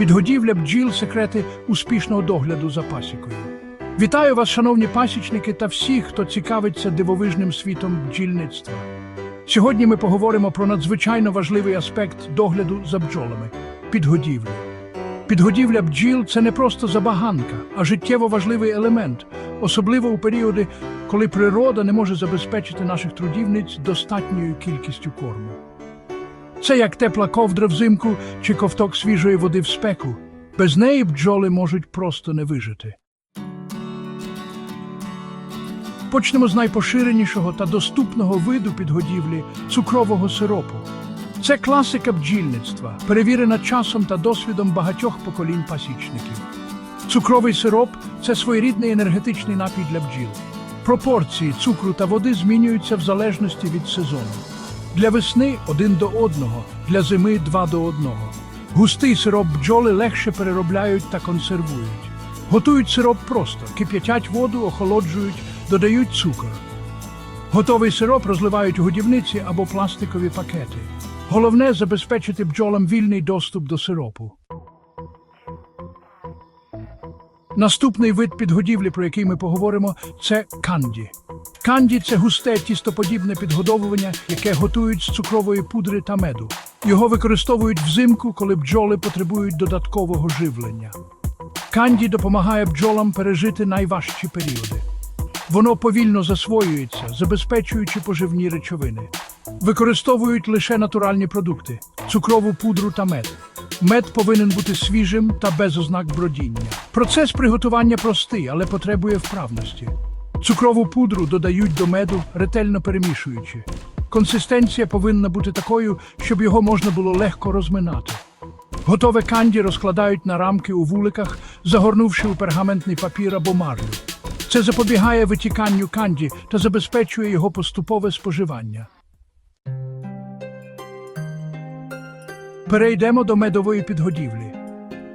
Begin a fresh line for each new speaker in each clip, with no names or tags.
Підгодівля бджіл секрети успішного догляду за пасікою. Вітаю вас, шановні пасічники та всі, хто цікавиться дивовижним світом бджільництва. Сьогодні ми поговоримо про надзвичайно важливий аспект догляду за бджолами підгодівлю. Підгодівля бджіл це не просто забаганка, а життєво важливий елемент, особливо у періоди, коли природа не може забезпечити наших трудівниць достатньою кількістю корму. Це як тепла ковдра взимку чи ковток свіжої води в спеку. Без неї бджоли можуть просто не вижити. Почнемо з найпоширенішого та доступного виду підгодівлі цукрового сиропу. Це класика бджільництва, перевірена часом та досвідом багатьох поколінь пасічників. Цукровий сироп це своєрідний енергетичний напій для бджіл. Пропорції цукру та води змінюються в залежності від сезону. Для весни один до одного, для зими два до одного. Густий сироп бджоли легше переробляють та консервують. Готують сироп просто, кип'ятять воду, охолоджують, додають цукор. Готовий сироп розливають у годівниці або пластикові пакети. Головне забезпечити бджолам вільний доступ до сиропу. Наступний вид підгодівлі, про який ми поговоримо, це канді. Канді це густе тістоподібне підгодовування, яке готують з цукрової пудри та меду. Його використовують взимку, коли бджоли потребують додаткового живлення. Канді допомагає бджолам пережити найважчі періоди. Воно повільно засвоюється, забезпечуючи поживні речовини. Використовують лише натуральні продукти цукрову пудру та мед. Мед повинен бути свіжим та без ознак бродіння. Процес приготування простий, але потребує вправності. Цукрову пудру додають до меду, ретельно перемішуючи. Консистенція повинна бути такою, щоб його можна було легко розминати. Готове канді розкладають на рамки у вуликах, загорнувши у пергаментний папір або марлю. Це запобігає витіканню канді та забезпечує його поступове споживання. Перейдемо до медової підгодівлі.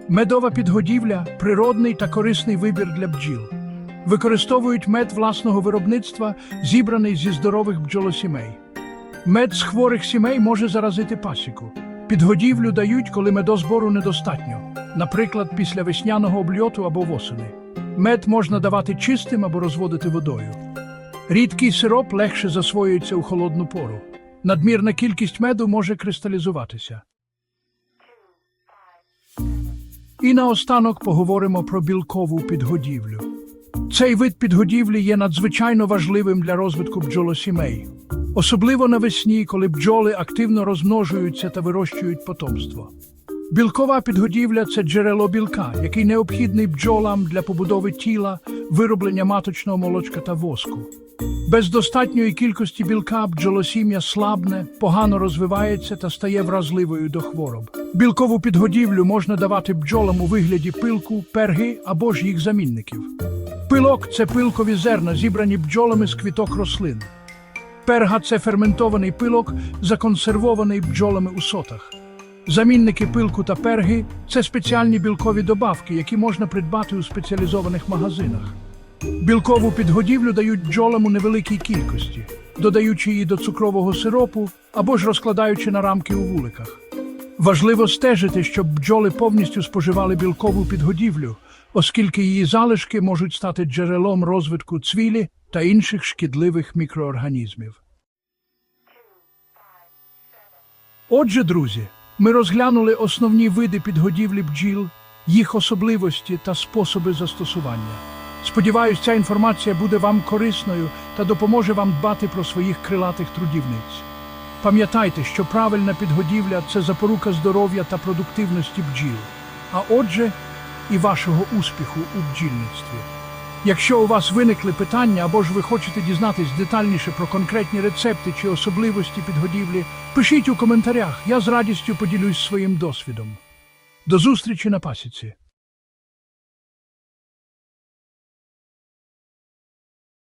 Медова підгодівля природний та корисний вибір для бджіл. Використовують мед власного виробництва, зібраний зі здорових бджолосімей. Мед з хворих сімей може заразити пасіку. Підгодівлю дають, коли медозбору недостатньо, наприклад, після весняного обльоту або восени. Мед можна давати чистим або розводити водою. Рідкий сироп легше засвоюється у холодну пору. Надмірна кількість меду може кристалізуватися. І наостанок поговоримо про білкову підгодівлю. Цей вид підгодівлі є надзвичайно важливим для розвитку бджолосімей, особливо навесні, коли бджоли активно розмножуються та вирощують потомство. Білкова підгодівля це джерело білка, який необхідний бджолам для побудови тіла, вироблення маточного молочка та воску. Без достатньої кількості білка бджолосім'я слабне, погано розвивається та стає вразливою до хвороб. Білкову підгодівлю можна давати бджолам у вигляді пилку, перги або ж їх замінників. Пилок це пилкові зерна, зібрані бджолами з квіток рослин. Перга це ферментований пилок, законсервований бджолами у сотах. Замінники пилку та перги це спеціальні білкові добавки, які можна придбати у спеціалізованих магазинах. Білкову підгодівлю дають бджолам у невеликій кількості, додаючи її до цукрового сиропу або ж розкладаючи на рамки у вуликах. Важливо стежити, щоб бджоли повністю споживали білкову підгодівлю, оскільки її залишки можуть стати джерелом розвитку цвілі та інших шкідливих мікроорганізмів. Отже, друзі, ми розглянули основні види підгодівлі бджіл, їх особливості та способи застосування. Сподіваюсь, ця інформація буде вам корисною та допоможе вам дбати про своїх крилатих трудівниць. Пам'ятайте, що правильна підгодівля це запорука здоров'я та продуктивності бджіл, а отже, і вашого успіху у бджільництві. Якщо у вас виникли питання або ж ви хочете дізнатись детальніше про конкретні рецепти чи особливості підгодівлі, пишіть у коментарях, я з радістю поділюсь своїм досвідом. До зустрічі на пасіці!